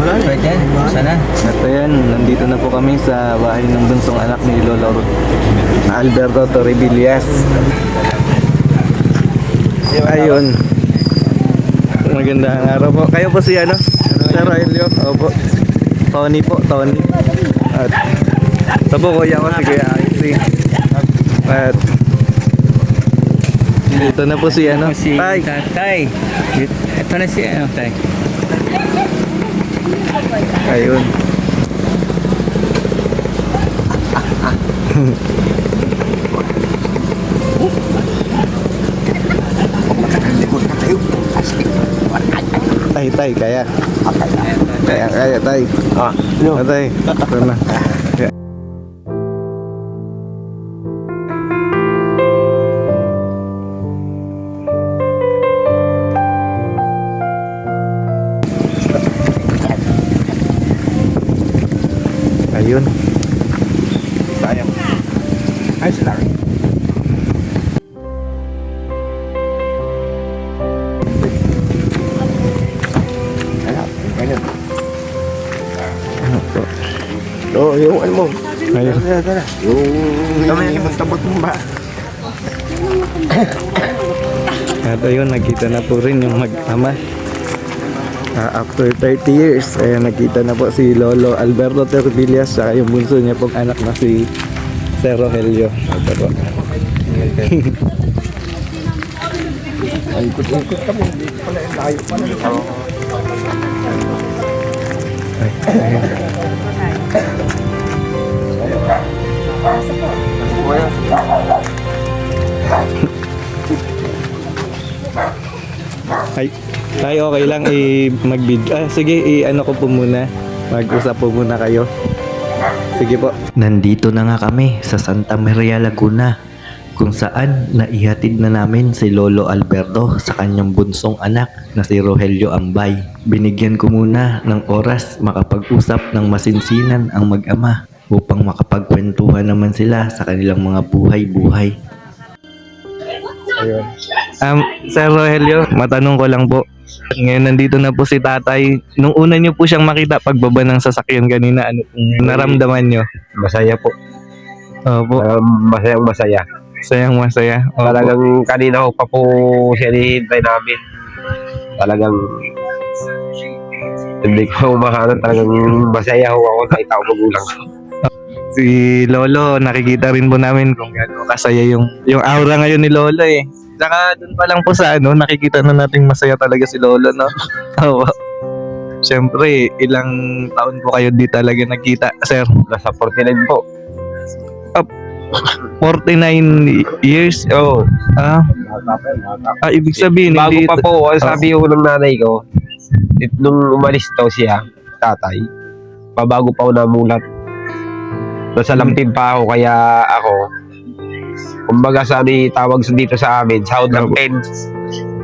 Pwede yan. Sana. At ayan, nandito na po kami sa bahay ng bunsong anak ni Lolo na Alberto Torribillas. Ayun. Magandang araw po. Kayo po si ano? Sir Roelio. Opo. Tony po, Tony. At ito po kuya ko si Kuya Icy. At dito na po si ano? Si Tay. Tay. Ito na si ano, Tay. Ayun. tay, tay, kaya. Kaya, kaya, tay. Ah, Ah, tay. Ito na. After 30 years, ayan, nagkita na po si Lolo Alberto Tervillas saka yung bunso niya pong anak na si Sir Rogelio. Ito po. Ay, tayo okay lang i mag ah, sige i-ano ko po muna. Mag-usap po muna kayo. Sige po. Nandito na nga kami sa Santa Maria Laguna kung saan naihatid na namin si Lolo Alberto sa kanyang bunsong anak na si Rogelio Ambay. Binigyan ko muna ng oras makapag-usap ng masinsinan ang mag-ama upang makapagkwentuhan naman sila sa kanilang mga buhay-buhay. Ayun. Um, Sir Rogelio, matanong ko lang po. Ngayon nandito na po si tatay. Nung una niyo po siyang makita pagbaba ng sasakyan kanina, ano pong naramdaman niyo? Masaya po. Opo, Um, masayang masaya. sayang masaya. Opo. Talagang kanina ko pa po siya namin. Talagang hindi ko umahanap. Talagang masaya ho ako nakita ko magulang. Si Lolo, nakikita rin po namin kung gaano kasaya yung yung aura ngayon ni Lolo eh. Saka doon pa lang po sa ano, nakikita na nating masaya talaga si Lolo, no? Oo. Siyempre, ilang taon po kayo di talaga nagkita, sir? Nasa 49 po. 49 years? Oo. Ah, ah ibig sabihin, Bago hindi... pa po, ang sabi ko ng nanay ko, it, nung umalis daw siya, tatay, pabago pa ako namulat. Nasa Hmm. lampin pa ako, kaya ako, kumbaga sa ano yung tawag sa dito sa amin, sahod ng pen.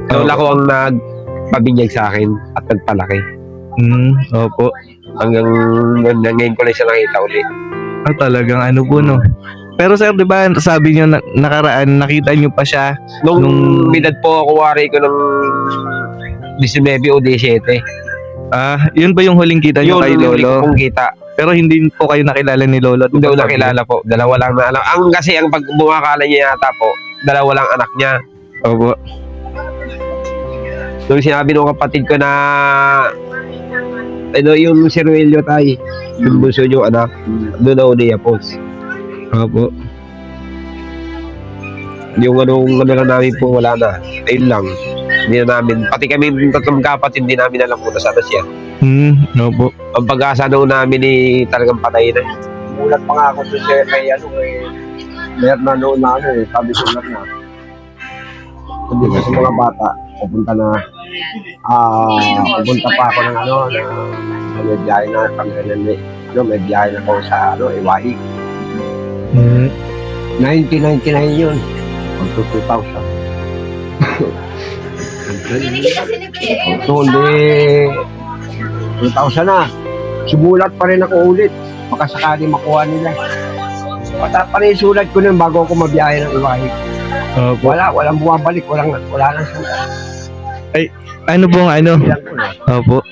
Lola ko ang nagpabinyag sa akin at nagpalaki. Hmm, opo. Hanggang, hanggang ngayon ko lang siya nakita uli. Ah, talagang ano po, no? Pero sir, di ba, sabi niyo na, nakaraan, nakita niyo pa siya. Nung, Nung- edad po ako, wari ko ng 19 o 17. Ah, yun ba yung huling kita niyo Yun, kay yung ko Lolo? pong kita. Pero hindi po kayo nakilala ni Lolo. Hindi ko nakilala po. Dalawa lang na alam. Ang kasi ang pag bumakala niya yata po, dalawa lang anak niya. Opo. Nung sinabi ng kapatid ko na ano yung si Ruelio tay, yung bunso niyo anak, doon na uniya po. Opo. Yung anong ano lang namin po, wala na. Ayun lang. Hindi na namin, pati kami yung tatlong kapatid, hindi namin alam kung nasaan na siya. Hmm, opo. Ang pag-asa noon namin ni talagang patay na. Mulat pa nga ako doon sa kay ano eh. Meron na noon na ano eh, sabi ko na na. Sabi ko sa mga bata, pupunta na, ah, pupunta pa ako ng ano, na, na may biyahe na na may, ano, may biyahe na ako sa ano, Iwahi. Hmm. 1999 yun. Pagto 2000. So, hindi, 2000 na. Sumulat pa rin ako ulit. Baka sakali makuha nila. Pata pa rin sulat ko nun bago ako mabiyahe ng Iwahi. Opo. Wala, walang bumabalik, walang, wala nang sulat. Ano pong ano? Opo.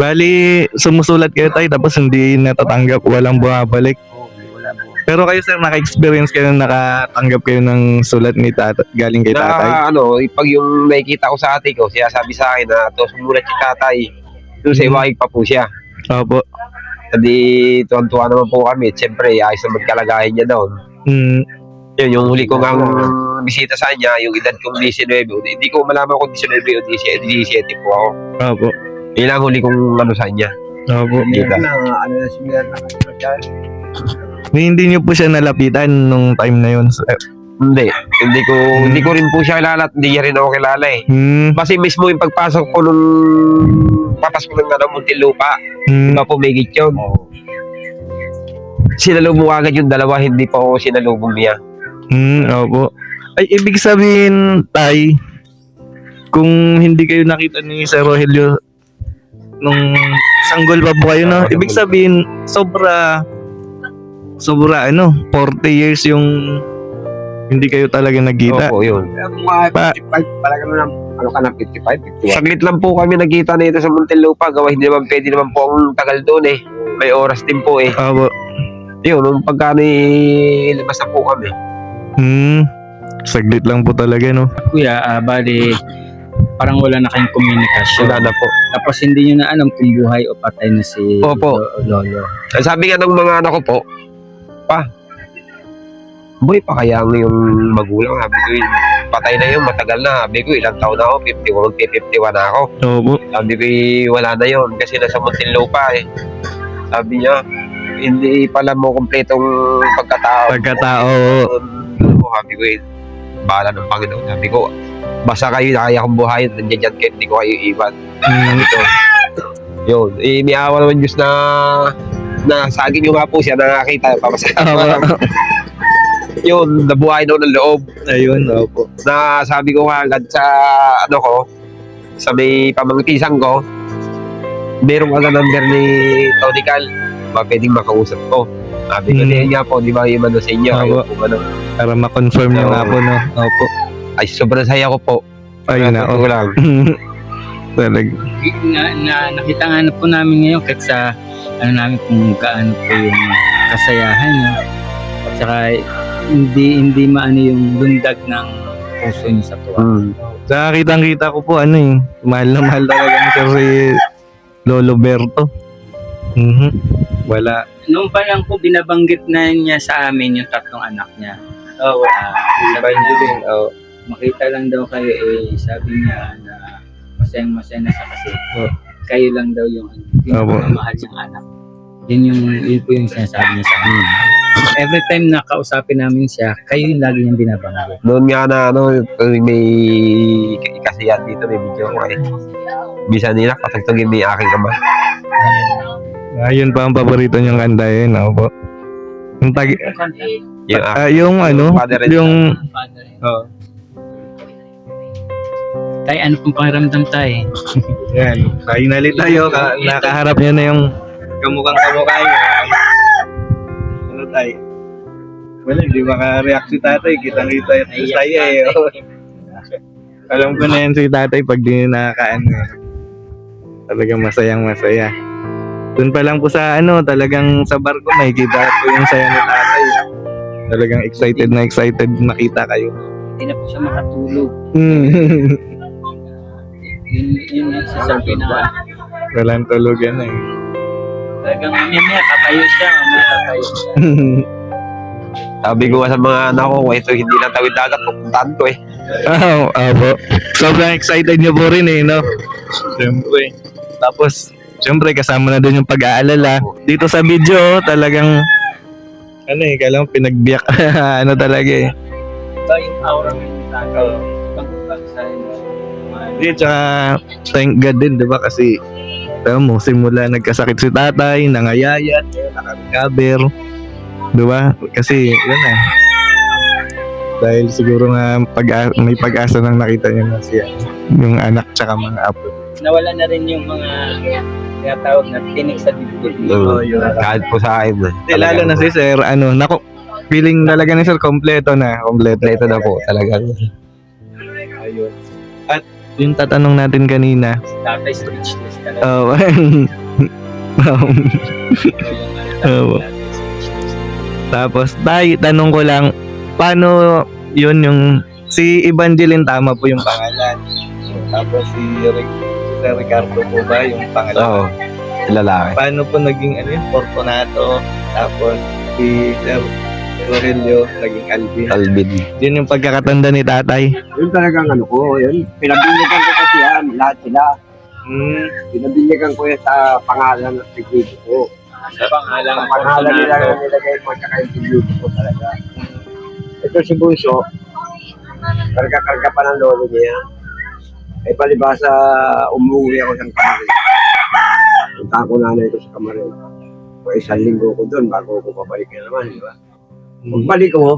Bali, sumusulat kayo tayo tapos hindi natatanggap, walang bumabalik. Pero kayo sir, naka-experience kayo, nakatanggap kayo ng sulat ni tata, galing kay tatay? Na ano, pag yung nakikita ko sa ate ko, siya sabi sa akin na to sumulat si tatay. Doon sa Mhm. iwahig pa po siya. Opo. Hindi, tuwan-tuwa naman po kami. Siyempre, ayos na magkalagayan niya doon. Mm, Yun, yung huli ko nga bisita sa kanya, yung edad kong 19, hindi ko malaman kung 19 o 17 po ako. opo. Yun lang huli kong ano sa kanya. Opo. Kita. Na, ano na similar na siya. Hindi niyo po siya nalapitan nung time na yun. sir. Hindi. Hindi ko, hindi ko rin po siya kilala at hindi niya rin ako kilala eh. Hmm. Kasi mismo yung pagpasok ko nung papasok ng ano, Muntinlupa, Hmm. iba pumigit yun. Sinalubong agad yung dalawa, hindi pa ako sinalubong niya. Hmm, opo. Ay, ibig sabihin, tay, kung hindi kayo nakita ni Sir Rogelio nung sanggol pa po kayo, no? Ibig sabihin, sobra, sobra, ano, 40 years yung hindi kayo talaga nagkita. Opo, yun. Mga Pa- 55, parang ano, na- ano ka na, 55, 51. Saglit lang po kami nagkita nito sa Muntinlupa. Gawa hindi naman pwede naman po ang tagal doon eh. May oras din po eh. Opo. Yun, nung pagka nilabas na po kami. Hmm. Saglit lang po talaga, no? Kuya, ah, bali, parang wala na kayong komunikasyon. Wala na po. Tapos hindi nyo na alam kung buhay o patay na si Opo. Lo- Lolo. Ang sabi nga ng mga anak ko po, pa, boy pa kaya ang yung magulang? Sabi ko, "Eh, patay na yun, matagal na. Sabi ko, ilang taon na ako, 51, 51 na ako. Opo. Sabi ko, "Eh, wala na yun kasi nasa Muntinlupa eh. Sabi niya, hindi pala mo kompletong pagkatao. Pagkatao. Ano, sabi ko, eh, bahala ng Panginoon. Sabi ko, basta kayo na kaya kong buhayin, nandiyan dyan kayo, hindi ko kayo iwan. Sabi ko, yun, eh, may awa naman Diyos na na sa akin yung nga po siya nakakita papasaya Opo. yun nabuhay daw ng loob Ayun, opo. na sabi ko nga agad sa ano ko sa may pamangkisan ko merong agad number ni Tony Cal ba pwedeng makausap ko sabi ko Hmm. "Hindi nga po di ba yung ano sa inyo Opo. ayaw po ano Para ma-confirm niyo nga po, no? Opo. ay sobrang saya ko po Ayun na, Ko lang. Talag. Na, na, nakita nga na po namin ngayon kahit sa ano namin kung gaano po yung kasayahan nyo. At saka hindi hindi maano yung lundag ng puso nyo sa tuwa. Hmm. Sa kitang-kita ko po, ano eh, mahal na mahal talaga ni Sir si Lolo Berto. Mhm. Wala. Noong pa lang po binabanggit na niya sa amin yung tatlong anak niya. Oo. Ah, sabi niya, Oo. makita lang daw kayo eh sabi niya na masayang masaya na siya kasi Oh. Kayo lang daw yung Opo. pinakamahal niyang anak. Yun yung yun po yung sinasabi niya sa amin. Every time na kausapin namin siya, kayo yung lagi niyang binabanggit. Noon nga na ano, may kasiyan dito, may video ko eh. Bisa nila, patugtugin ni aking ama. Ayun pa ang paborito niyang kanta yun, opo. Yung tag Yung, ah, yung ano, Father and yung Oh. Tay, ano pong pakiramdam tay? yan, finally tayo, ka, nakaharap niya na yung kamukhang kamukha niya. Ano tayo? Wala, hindi maka-react si tatay. Kitang-kita saya si eh. tatay. Alam ko na yan si tatay pag di niya nakakaano. eh. Talagang masayang masaya. Doon pa lang po sa ano, talagang sa barko makikita ko yung saya ni tatay. Talagang excited na excited makita kayo. Hindi na po siya makatulog. Hmm. Yun, yun yung sasabi na Walang tulog yan eh. talagang mamaya katayo siya, mamaya katayo siya. Sabi ko nga sa mga anak ko, kung ito hindi na tawid dagat, pupuntahan ko eh. Oo, opo. Sobrang excited niyo po rin eh, no? Siyempre. Tapos, siyempre kasama na doon yung pag-aalala. Dito sa video, talagang, ano eh, kailangan pinagbiyak. ano talaga eh. Iba yung aura ng tatay. Hindi, tsaka, thank God din, di ba? Kasi, alam mo, simula nagkasakit si tatay, nangayayat, nakarecover. Di ba? Kasi, yun eh. Dahil siguro nga pag may pag-asa nang nakita niya na siya. Yung anak tsaka mga apo. nawala na rin yung mga tinatawag na tinig sa dibdib. Oo, Kahit po sa akin. eh. Lalo na si Sir, ano, nako, feeling talaga ni Sir, kompleto na, kompleto. Kompleto na po talaga. Yung tatanong natin kanina. Tatay speechless talaga. Oh, Yung ano, Oo. tatay speechless. Tapos, tay, tanong ko lang, paano yun yung, si Evangeline tama po yung pangalan. Tapos si, Rick, si Sir Ricardo po ba yung pangalan? Oo. Lalaki. Paano po naging ano yun, Fortunato, tapos si Sir Aurelio, naging Alvin. Alvin. Yun yung pagkakatanda ni tatay. Yun talagang ano ko, yun. Pinabinyagan ko kasi yan, lahat sila. Hmm. Pinabinyagan ko yan sa pangalan ng sigurito ko. Sa pangalan Ang pangalan nila na nilagay yung sigurito ko talaga. Ito si Bunso, karga-karga pa ng lolo niya. Eh palibasa, umuwi ako sa kamarin. Punta ko nanay ko sa kamarin. O isang linggo ko doon bago ako pabalik na naman, di ba? Pagbalik ko,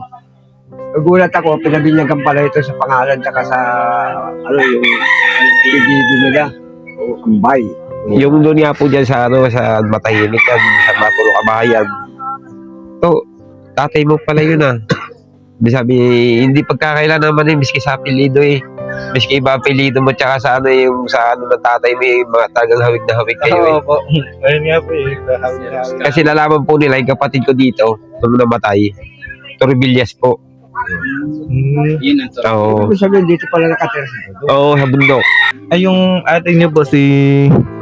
nagulat ako, pinabinyagan pala ito sa pangalan tsaka sa, ano, yung sigurito nila. O ambay. Yung doon nga po dyan sa ano, sa matahimik yan, sa Mapulo Kabahayan. To, tatay mo pala yun ah. Sabi, hindi pagkakailan naman eh, miski sa apelido eh. Miski iba apelido mo, tsaka sa ano yung sa ano ng tatay mo eh, mga talagang hawig na hawig kayo eh. Oo po. Ayun nga po eh. Kasi nalaman po nila, yung kapatid ko dito, nung namatay, Torbillas po. Hmm. Yun ang totoo. Oo. Ibig sabihin, dito pala nakatira si Dodo. Oo, sa bundok. Ay, yung ate niyo po si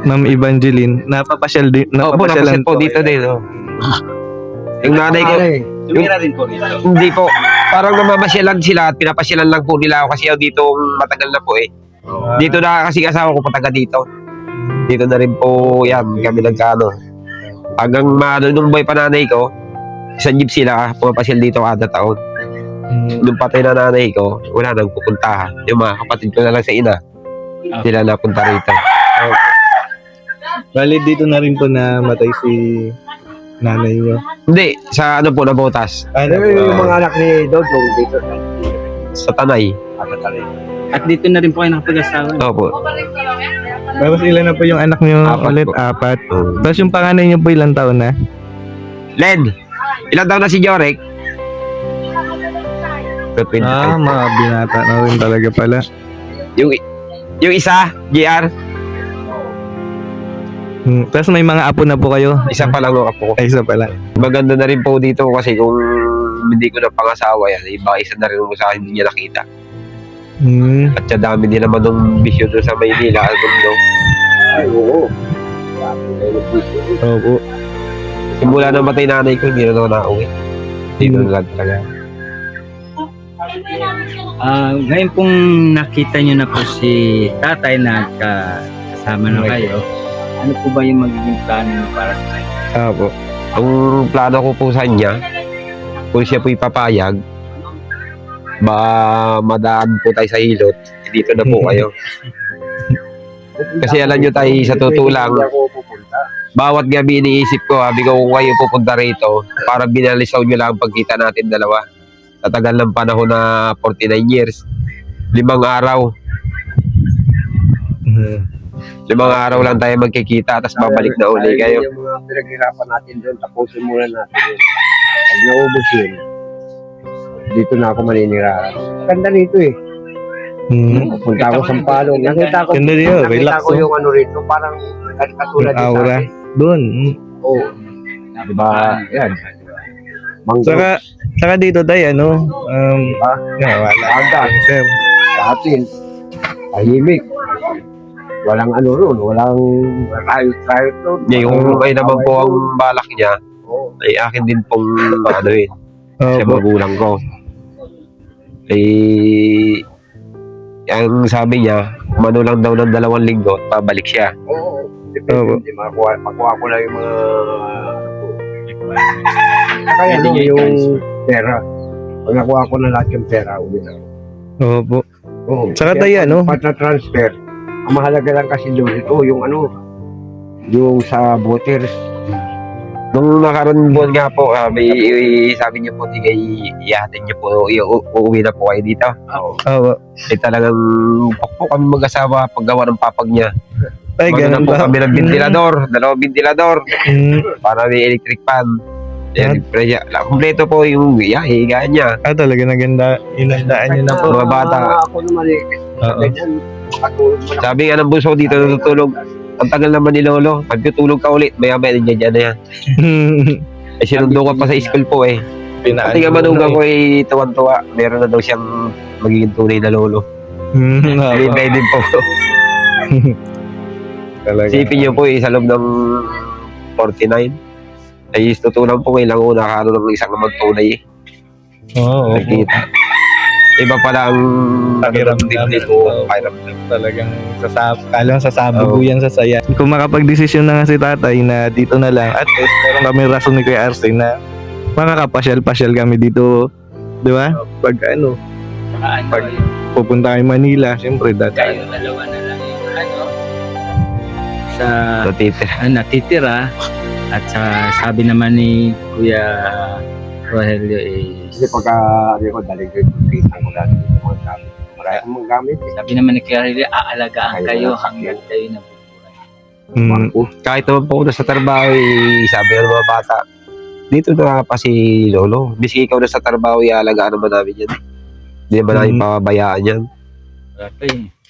Ma'am Evangeline, napapasyal din. Oo po, dito din. Oh. Yung nanay ko, eh. Tumira rin po rito. hindi po. Parang namamasyalan sila at pinapasyalan lang po nila ako kasi ako dito matagal na po eh. Dito na kasi asawa ko pataga dito. Dito na rin po yan, kami nagkaano. Hanggang maano nung boy pananay ko, sa jeep sila, pumapasyal dito kada taon. Hmm. Nung patay na nanay ko, wala nang pupuntahan. Yung mga kapatid ko na lang sa ina, sila napunta rito. Bali, dito na rin po na matay si nanay niyo. Hindi, sa ano po, nabotas. Ano Ano yung mga anak ni Dodo dito Sa Tanay. At dito na rin po kayo nakapag-asawa. Opo. Tapos ilan na po yung anak niyo Apat ulit? po. Apat. Tapos yung panganay niyo po ilang taon na? Len, ilang taon na si Jorek? Ah, mga binata na rin talaga pala. Yung, yung isa, JR, Hmm. Tapos may mga apo na po kayo? isa pa lang ako. Ay, isa pala. Maganda na rin po dito kasi kung hindi ko na pangasawa yan, iba isa na rin mo sa akin hindi niya nakita. Hmm. At sa dami din naman ng bisyo doon sa Maynila, mundo. Ay, oo. Opo. Simula na matay nanay ko, hindi na ako nauwi. Hindi na lang talaga. Ah, ngayon pong nakita niyo na po si tatay na ka- kasama na kayo, ano po ba yung magiging plano niyo para sa kanya? Opo. Ang plano ko po sa kanya, kung siya po ipapayag, ba madaan po tayo sa hilot, dito na po kayo. Kasi alam nyo tayo, sa totoo lang. Bawat gabi iniisip ko, sabi ko kung kayo pupunta rito, para binalisaw nyo lang ang pagkita natin dalawa. Tatagal ng panahon na 49 years. Limang araw. Hmm. Limang araw lang tayo magkikita, tapos babalik na uli Ay, kayo. Yung mga pinaghirapan natin doon, tapusin muna natin yun. Pag naubos yun, dito na ako maninirahan. Ganda rito eh. Hmm. Punta ako sa Palong. Nakita ko, Ganda rin yun, nakita relax, ko oh. yung ano rito, parang katulad Yung din sa aura. atin. Doon. Oo. Diba? Yan. Manggo. Saka, saka dito tayo, ano, um, Ah, yeah, wala. Aga. Sir. sa atin, tahimik. Walang ano ron, walang riot-riot ron. Yeah, yung ay naman po ang balak niya, ron. ay akin din pong ano eh, sa Opo. magulang ko. Eh, ang sabi niya, umano lang daw ng dalawang linggo, at pabalik siya. Oo. Oo. Oo. Depende. Makuha, makuha ko lang yung mga... Kaya Pwede ano, niya yung i-transfer. pera. Pag nakuha ko na lahat yung pera, uli na. ako. Opo. Oo. Saka Kaya tayo, ano? Pag na-transfer, ang mahalaga lang kasi doon ito, yung ano, yung sa voters. Nung nakaraan buwan nga po, ah, may, sabi niyo po, tigay, iyahatin niyo po, i- u- uuwi na po kayo dito. Opo. Eh talagang po kami mag-asawa paggawa ng papag niya. Ay, na ganun po ba? kami ng ventilador, dalawang ventilador, Hmm. para may electric fan. Yan, presya. Kompleto po yung yeah, higaan niya. Ah, talaga naganda. Inandaan niyo na po. Mga bata. Ah, ako naman eh, Oo. ganyan. Patulog mo lang. Sabi nga ng bunso dito natutulog. Ang tagal naman ni Lolo. Pag tutulog ka ulit, maya maya nandiyan dyan na yan. Eh, sinundo ko pa sa school po eh. Pati nga manugang ko eh, tuwan-tuwa. Meron na daw siyang magiging tunay na lolo. Hmm, May din po. Talaga. Sipin niyo po eh, sa loob ng 49. Ay, tutunan po ngayon lang una ka ano ng isang naman tunay eh. Oo, opo. Nakita. Iba pala ang Pakiramdam. Oo. mo. Pakiramdam. talagang sasab kalang sasabog yan sa saya. Kung makapag-desisyon na nga si tatay na dito na lang, at least meron kami rason ni Kuya Arce na makakapasyal-pasyal kami dito, di ba? Pag ano, ano, Pag- pupunta kami Manila, syempre dati. kayo dalawa na sa Natitira. ano, natitira at sa sabi naman ni Kuya Rogelio is Kasi pagka, ano ko, daling ko yung kita ko dati sa mga gamit. Marami akong mga gamit eh. sabi naman ni Kuya Rogelio aalagaan Kayo kayo na hanggang kayo nabubuhay. Mm, Kahit naman po ako nasa trabaho, eh, sabi ng mga bata, dito na pa si Lolo. Biski ikaw na sa trabaho, ialagaan naman namin yan. Hindi naman namin Mhm. pababayaan yan. Wala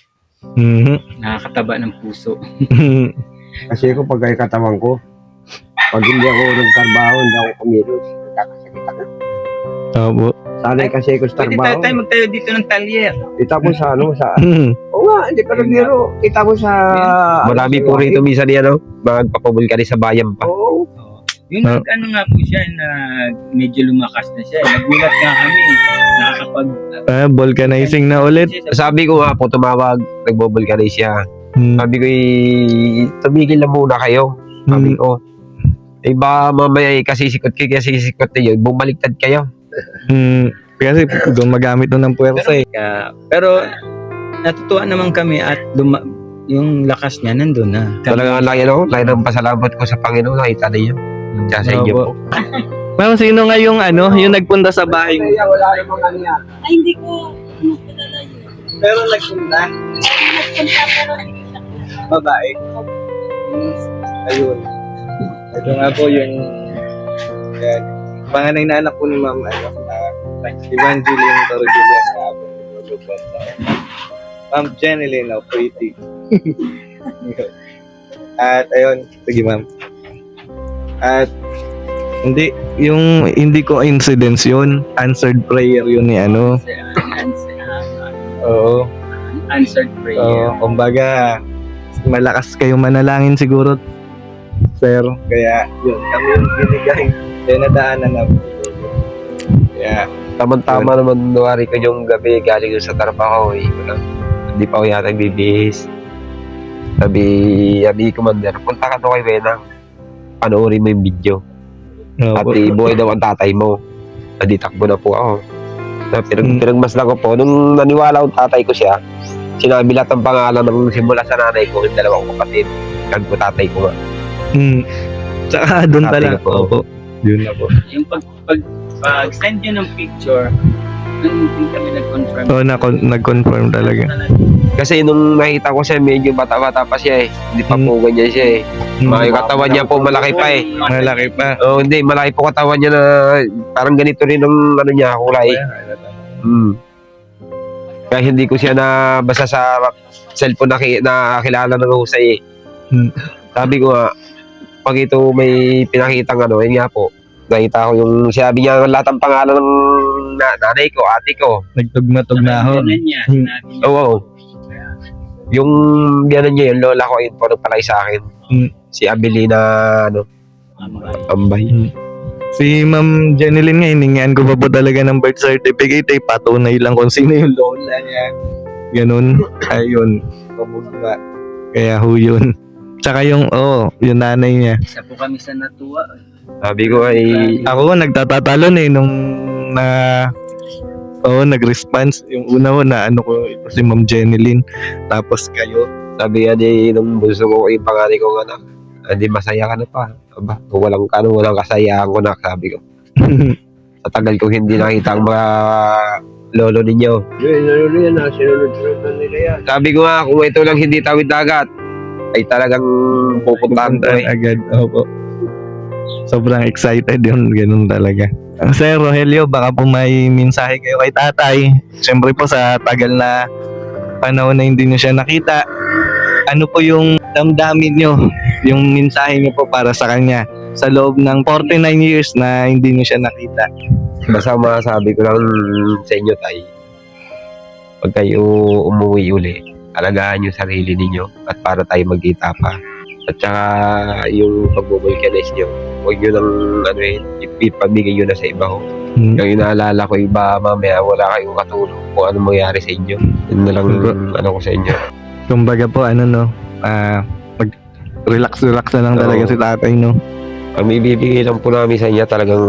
mhm. Nakakataba ng puso. Kasi ako pag ay katawan ko, pag hindi ako nagtrabaho, hindi ako kumilos. Nagkakasakit ako. Opo. Sanay kasi ako sa Pwede trabaho. tayo tayo magtayo dito ng talyer. Kita mo sa ano, sa... Mhm. Oo nga, hindi ka nagbiro. Kita mo sa... Marami po rito minsan yan, no? magpapabul ka rin sa bayan pa. Oo. Yung Ah. nag ano nga po siya na medyo lumakas na siya. Nagulat nga kami. Nakakapag... Ah, vulcanizing na ulit. Sabi ko nga po, tumawag, rin siya. Mm, Sabi ko, eh, tumigil na muna kayo. Sabi mm, ko, eh baka mamaya eh, kasi sikot kayo, kasi sikot niyo, bumaliktad kayo. mm. Kasi gumagamit na ng puwersa eh. Kaya- pero natutuwa naman kami at luma, yung lakas niya nandun na. Talagang laki, no? Laki ng pasalamat ko sa Panginoon, nakita niyo. Tsaka sa inyo po. Ma'am, sino nga yung ano, yung nagpunta sa bahay mo? Kaya wala namang ano yan. Ay, hindi ko nakilala yun. Pero nagpunta, Nagpunta pero hindi ko nakilala. babae. Ayun. Ito nga po yung yan. Panganay na anak ko ni Ma'am ano, uh, Evangeline Torregulia sa Lulubat. Ma'am Jeneline, oh, pretty. At ayun, sige ma'am. At hindi yung hindi ko incidents yun, answered prayer yun ni ano. Oo. Answered prayer. Oo, kumbaga malakas kayong manalangin siguro sir. Kaya yun, kami yung binigay. Kaya nadaanan na po. Kaya, Tama-tama naman, nuwari ko yung gabi, galing sa trabaho, eh. Wala- Hindi pa ako yata bibihis. Sabi, sabi Commander, punta ka to kay Wenang. Panoorin mo yung video. At opo. ibuhay daw ang tatay mo. Adi takbo na po ako. Na, pinag, Hmm. Pinagmasdan ko po. Nung naniwala ang tatay ko siya, sinabi lahat ng pangalan ng simula sa nanay ko, yung dalawang kapatid. Kag po tatay ko nga. Mm. Tsaka doon pala. ko po. Opo. Yun na po. Yung pag, pag, pag send yun ng picture, nung hindi kami nag-confirm. Oo, na nag-confirm talaga. Kasi nung nakita ko siya, medyo bata-bata pa siya eh. Hindi pa Hmm. po ganyan siya eh. Mm. Mga yung katawan niya po malaki pa eh. Malaki pa. Oh, hindi, malaki po katawan niya na parang ganito rin ang ano niya, kulay. Hmm. Kaya hindi ko siya na basta sa cellphone na, na kilala ng husay eh. Hmm. Sabi ko nga, pag ito may pinakitang ano, yun nga po. Nakita ko yung sabi niya lahat ng pangalan ng na, nanay ko, ate ko. Nagtugma-tugnahon. Hmm. Oo. Oh, Yung gano'n niya, yung lola ko, yun po nagpalay sa akin. Hmm. Si Abelina, ano, Ambay. Ambay. Si Ma'am Jeneline nga, hiningian ko pa po talaga ng birth certificate eh. Patunay lang kung sino yung lola niya. Ganun. Ayun. Kumugma. Kaya ho yun. Tsaka yung, oh, yung nanay niya. Isa po kami sa natuwa. Sabi ko ay, Ako, nagtatatalon eh nung na Oo, nag-response. Yung una ko na ano ko, ito si Ma'am Jeneline. Tapos kayo. sabi nga ni nung bunso ko, yung panganay ko anak, hindi masaya ka na pa. Aba, kung walang ka, walang kasayaan ko na, sabi ko. Sa tagal kong hindi nakita ang mga lolo ninyo. Yun, ano yan na, sinunod-sunod na nila yan. Sabi ko nga, kung ito lang hindi tawid dagat, ay talagang pupuntahan ko eh. agad. Opo. Sobrang excited yun. Ganun talaga. Sir Rogelio, baka po may mensahe kayo kay tatay. Siyempre po sa tagal na panahon na hindi nyo siya nakita, ano po yung damdamin nyo, yung mensahe nyo po para sa kanya sa loob ng 49 years na hindi nyo siya nakita? Basta masasabi ko lang sa inyo, Tay, pag kayo umuwi uli, alagaan yung sarili ninyo at para tayo magkita pa. At saka yung pag-vulcanize nyo, huwag nyo nang ano yun, ipamigay nyo na sa iba ho. Hmm. Yung inaalala ko iba mamaya wala kayong katulong kung ano mangyari sa inyo. Yun na lang ano ko sa inyo. Kumbaga po, ano no, ah, mag relax-relax na lang talaga Oo. si tatay, no? Ang ibibigay lang po namin sa inyo talagang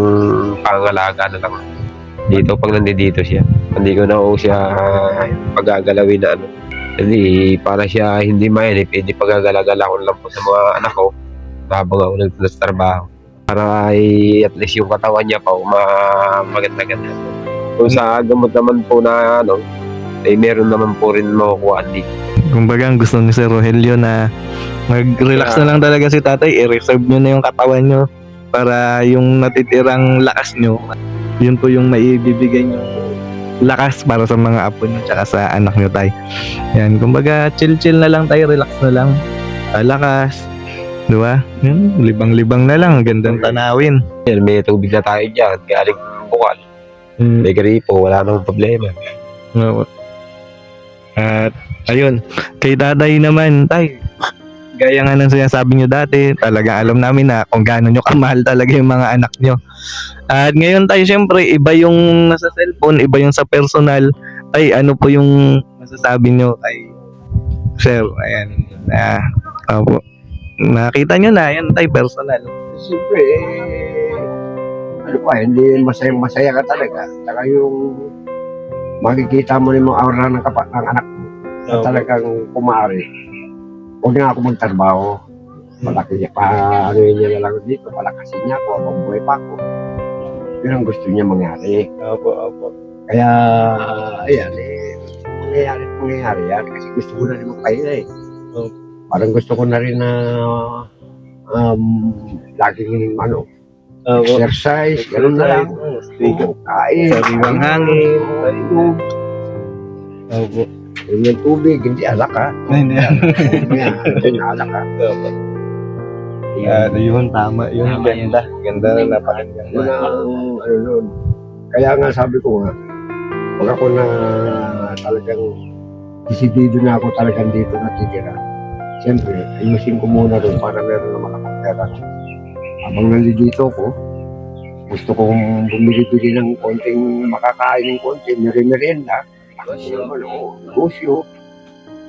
pangalaga na lang. Dito pag nandito siya. Hindi ko na ho siya pagagalawin na ano. Hindi, para siya hindi mainip, hindi pagagalagala ko lang po sa mga anak ko habang ako nagtulas trabaho. Para ay at least yung katawan niya pa ma maganda-ganda. Kung sa gamot naman po na ano, ay meron naman po rin makukuha dito. Kumbaga, ang gusto ni Sir Rogelio na mag-relax na lang talaga si tatay, i-reserve nyo na yung katawan nyo para yung natitirang lakas nyo, yun po yung maibibigay nyo lakas para sa mga apo nyo tsaka sa anak nyo tay. Yan, kumbaga chill-chill na lang tayo, relax na lang. Ah, lakas. Di ba? Yan, libang-libang na lang, gandang tanawin. Yan, may tubig na tayo dyan, galing bukal. Mm, May gripo, wala nang problema. Oo. At ayun, kay tatay naman, tay. Gaya nga ng sinasabi nyo dati, talaga alam namin na kung gaano nyo kamahal talaga yung mga anak nyo. At ngayon tayo, syempre, iba yung nasa cellphone, iba yung sa personal. Tay, ano po yung masasabi nyo kay Sir? Ayan, na, opo. Nakita nyo na, yan tay, personal. Siyempre, eh, ano pa, hindi masayang masaya ka talaga. Saka yung makikita mo yung mga aura ng, kapa, ng anak mo Opo. talagang kumari. Huwag na ako magtrabaho. Malaki niya pa, ano yun niya na lang dito, palakasin niya ako, habang buhay pa ako. Yun ang gusto niya mangyari. Opo, opo. Kaya, ayan, eh, mangyayari mangyayari yan kasi gusto ko na rin magpahinga eh. Oh. Parang gusto ko na rin na um, laging ano, Opo. exercise, ganun na lang. Oo, kain. Sariwang hangin. Inom. Opo. Inom ng tubig, hindi alak ha. Hindi nga, hindi alak ha. Ah, yun, tama. Yun, Tama ganda. Ganda na napakinggan Yun ang ano nun. Kaya nga sabi ko nga, pag ako na talagang disidido na ako talagang dito natitira, siyempre, ayusin ko muna rin para meron na makapagpera. Habang nandito ko, gusto kong bumili-bili ng konting makakain ng konti, merienda. Negosyo. Ano, negosyo.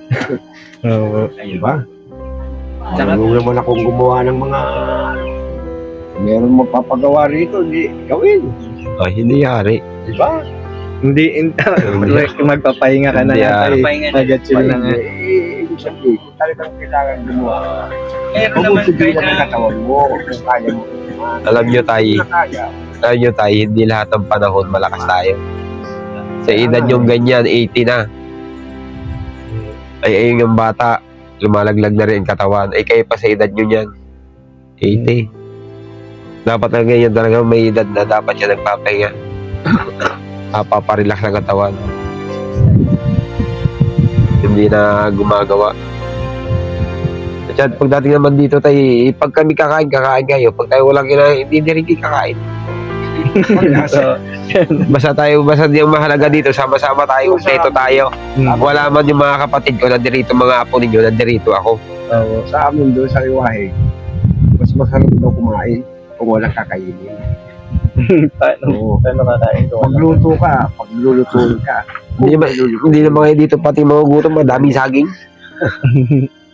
Oo. Di ba? Tsaka- Ano naman akong gumawa ng mga meron magpapagawa rito, hindi gawin. Ah, hindi yari. Di ba? Hindi, in- magpapahinga ka na Hindi, nga. ah, tay. Pahinga na. Mag-chill na nga. Eh, ibig sabihin, talagang kailangan gumawa. Meron Kung naman sige kahit na ng na katawan mo, kung kaya mo. Alam nyo tayo, Kung kaya. alam nyo tayo, hindi lahat ng panahon malakas tayo. Sa edad yung ganyan, 80 na. Ay, ayun yung bata, lumalaglag na rin ang katawan. Ay, kayo pa sa edad nyo yan, 80. Dapat na ganyan talaga may edad na dapat siya nagpapahinga. Paparelax ng katawan. Hindi na gumagawa. At yan, pagdating naman dito tayo, pag kami kakain, kakain kayo. Pag tayo walang kinain, hindi na rin kakain. So, Basta tayo, basta yung mahalaga dito, sama-sama tayo, kompleto tayo. mm, Wala man yung mga kapatid ko, nandirito mga apo ninyo, nandirito ako. oo. Sa amin doon sa Iwahe, mas masarap daw kumain kung walang kakainin. Paano? Paano kakain ko? Pagluto ka, paglulutuin ka. Hindi naman, hindi naman kayo dito pati mga gutom, madaming saging.